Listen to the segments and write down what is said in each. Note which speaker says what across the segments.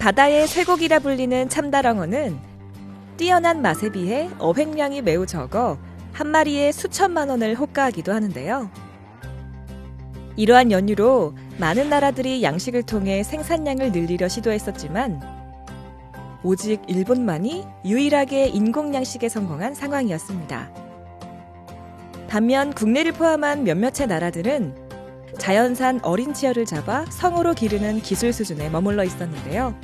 Speaker 1: 바다의 쇠고기라 불리는 참다랑어는 뛰어난 맛에 비해 어획량이 매우 적어 한 마리에 수천만 원을 호가하기도 하는데요. 이러한 연유로 많은 나라들이 양식을 통해 생산량을 늘리려 시도했었지만 오직 일본만이 유일하게 인공 양식에 성공한 상황이었습니다. 반면 국내를 포함한 몇몇의 나라들은 자연산 어린 치어를 잡아 성으로 기르는 기술 수준에 머물러 있었는데요.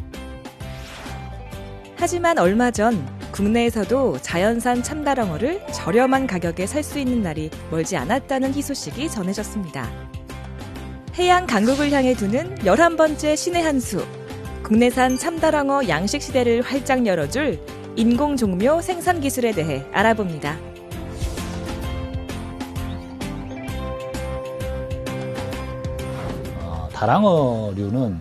Speaker 1: 하지만 얼마 전 국내에서도 자연산 참다랑어를 저렴한 가격에 살 수 있는 날이 멀지 않았다는 희소식이 전해졌습니다. 해양 강국을 향해 두는 11번째 신의 한수. 국내산 참다랑어 양식 시대를 활짝 열어줄 인공종묘 생산 기술에 대해 알아봅니다.
Speaker 2: 다랑어류는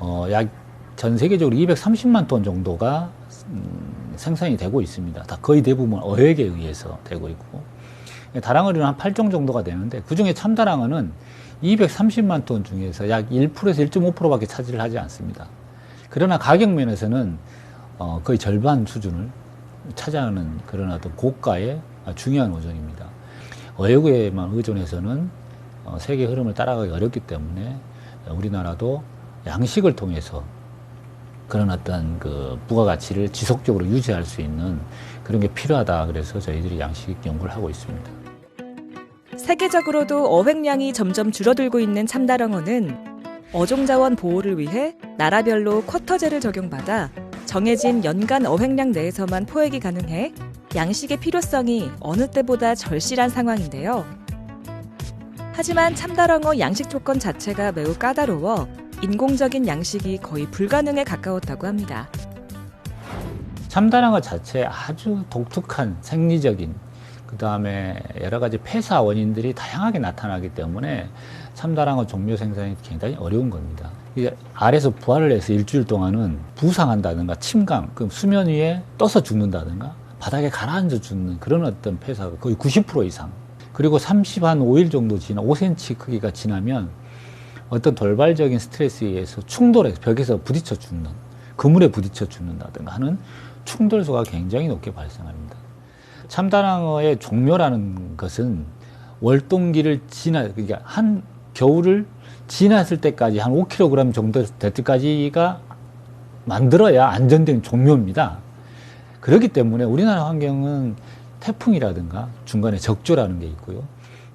Speaker 2: 어, 약 전 세계적으로 230만 톤 정도가 음, 생산이 되고 있습니다. 다 거의 대부분 어획에 의해서 되고 있고 예, 다랑어류는 한 8종 정도가 되는데 그 중에 참다랑어는 230만 톤 중에서 약 1%에서 1.5%밖에 차지를 하지 않습니다. 그러나 가격 면에서는 어, 거의 절반 수준을 차지하는 그런 어떤 고가의 중요한 오존입니다. 어획에만 의존해서는 어, 세계 흐름을 따라가기 어렵기 때문에 우리나라도 양식을 통해서 그런 어떤 그 부가가치를 지속적으로 유지할 수 있는 그런 게 필요하다 그래서 저희들이 양식 연구를 하고 있습니다.
Speaker 1: 세계적으로도 어획량이 점점 줄어들고 있는 참다랑어는 어종자원 보호를 위해 나라별로 쿼터제를 적용받아 정해진 연간 어획량 내에서만 포획이 가능해 양식의 필요성이 어느 때보다 절실한 상황인데요. 하지만 참다랑어 양식 조건 자체가 매우 까다로워 인공적인 양식이 거의 불가능에 가까웠다고 합니다.
Speaker 2: 참다랑어 자체에 아주 독특한 생리적인 그 다음에 여러 가지 폐사 원인들이 다양하게 나타나기 때문에 참다랑어 종묘 생산이 굉장히 어려운 겁니다. 이게 알에서 부활을 해서 일주일 동안은 부상한다든가 침강, 그 수면 위에 떠서 죽는다든가 바닥에 가라앉아 죽는 그런 어떤 폐사가 거의 90% 이상 그리고 30한 5일 정도 지나 5cm 크기가 지나면 어떤 돌발적인 스트레스에 의해서 충돌해서 벽에서 부딪혀 죽는 그물에 부딪혀 죽는다든가 하는 충돌수가 굉장히 높게 발생합니다. 참다랑어의 종묘라는 것은 월동기를 지나 그러니까 한 겨울을 지났을 때까지 한 5kg 정도 될 때까지가 만들어야 안전된 종묘입니다. 그렇기 때문에 우리나라 환경은 태풍이라든가 중간에 적조라는 게 있고요.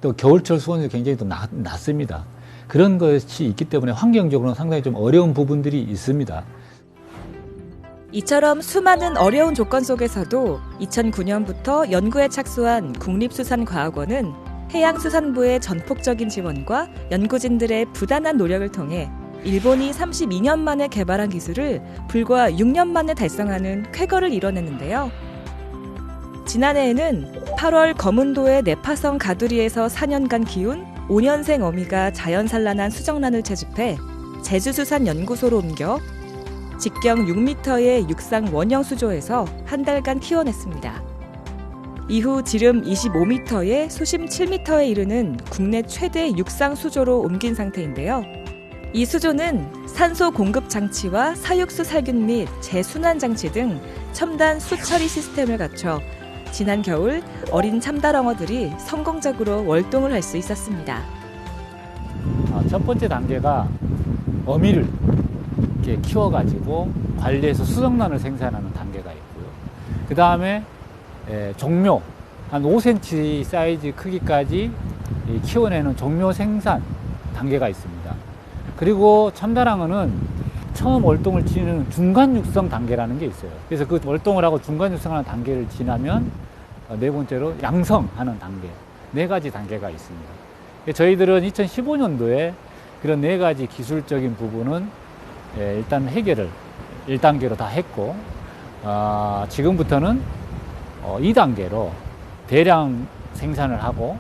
Speaker 2: 또 겨울철 수온이 굉장히 또 낮, 습니다 그런 것이 있기 때문에 환경적으로는 상당히 좀 어려운 부분들이 있습니다.
Speaker 1: 이처럼 수많은 어려운 조건 속에서도 2009년부터 연구에 착수한 국립수산과학원은 해양수산부의 전폭적인 지원과 연구진들의 부단한 노력을 통해 일본이 32년 만에 개발한 기술을 불과 6년 만에 달성하는 쾌거를 이뤄냈는데요. 지난해에는 8월 검은도의 내파성 가두리에서 4년간 키운 5년생 어미가 자연산란한 수정란을 채집해 제주수산연구소로 옮겨 직경 6m의 육상 원형 수조에서 한 달간 키워냈습니다. 이후 지름 25m에 수심 7m에 이르는 국내 최대 육상 수조로 옮긴 상태인데요. 이 수조는 산소 공급 장치와 사육수 살균 및 재순환 장치 등 첨단 수처리 시스템을 갖춰 지난 겨울 어린 참다랑어들이 성공적으로 월동을 할 수 있었습니다.
Speaker 2: 아, 첫 번째 단계가 어미를 이렇게 키워가지고 관리해서 수정란을 생산하는 단계가 있고요. 그 다음에 예, 종묘 한 5cm 사이즈 크기까지 키워내는 종묘 생산 단계가 있습니다. 그리고 참다랑어는 처음 월동을 지는 중간 육성 단계라는 게 있어요. 그래서 그 월동을 하고 중간 육성하는 단계를 지나면 어, 네 번째로 양성하는 단계 네 가지 단계가 있습니다. 저희들은 2015년도에 그런 네 가지 기술적인 부분은 예, 일단 해결을 1단계로 다 했고 아, 지금부터는 2단계로 어, 대량 생산을 하고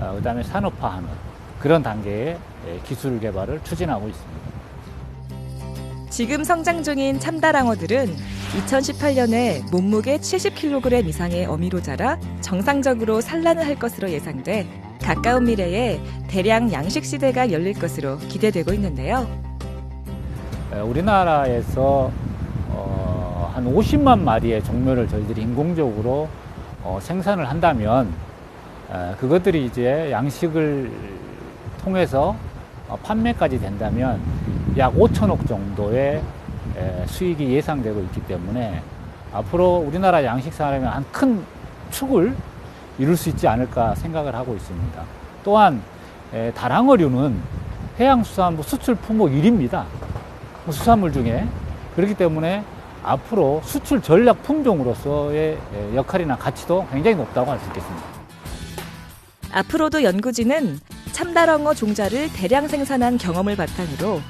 Speaker 2: 어, 그다음에 산업화하는 그런 단계의 기술 개발을 추진하고 있습니다.
Speaker 1: 지금 성장 중인 참다랑어들은 2018년에 몸무게 70kg 이상의 어미로 자라 정상적으로 산란을 할 것으로 예상돼 가까운 미래에 대량 양식 시대가 열릴 것으로 기대되고 있는데요.
Speaker 2: 우리나라에서 어, 한 50만 마리의 종묘를 저희들이 인공적으로 어, 생산을 한다면 그것들이 이제 양식을 통해서 어, 판매까지 된다면 약 5천억 정도의 수익이 예상되고 있기 때문에 앞으로 우리나라 양식 산업의 한큰 축을 이룰 수 있지 않을까 생각을 하고 있습니다. 또한 다랑어류는 해양수산부 수출 품목 1입니다 그 수산물 중에 그렇기 때문에 앞으로 수출 전략 품종으로서의 역할이나 가치도 굉장히 높다고 할 수 있겠습니다.
Speaker 1: 앞으로도 연구진은 참다랑어 종자를 대량 생산한 경험을 바탕으로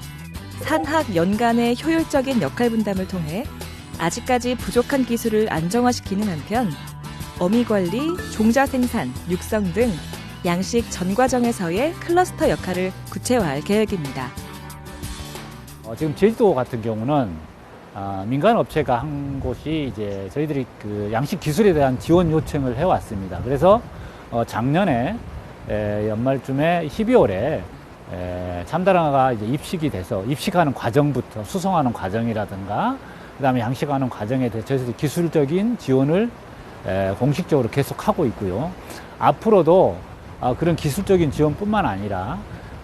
Speaker 1: 산학 연간의 효율적인 역할 분담을 통해 아직까지 부족한 기술을 안정화시키는 한편 어미 관리, 종자 생산, 육성 등 양식 전 과정에서의 클러스터 역할을 구체화할 계획입니다.
Speaker 2: 어, 지금 제주도 같은 경우는 어, 민간 업체가 한 곳이 이제 저희들이 그 양식 기술에 대한 지원 요청을 해왔습니다. 그래서 어, 작년에 에, 연말쯤에 12월에 에, 참다랑어가 이제 입식이 돼서 입식하는 과정부터 수송하는 과정이라든가 그다음에 양식하는 과정에 대해서 기술적인 지원을 에, 공식적으로 계속하고 있고요. 앞으로도 어, 그런 기술적인 지원뿐만 아니라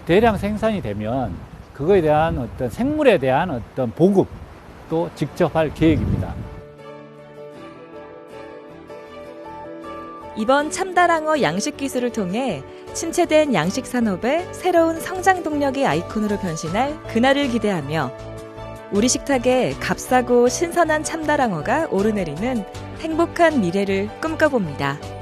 Speaker 2: 대량 생산이 되면 그거에 대한 어떤 생물에 대한 어떤 보급 도 직접 할 계획입니다.
Speaker 1: 이번 참다랑어 양식 기술을 통해 침체된 양식 산업의 새로운 성장 동력의 아이콘으로 변신할 그날을 기대하며 우리 식탁에 값싸고 신선한 참다랑어가 오르내리는 행복한 미래를 꿈꿔봅니다.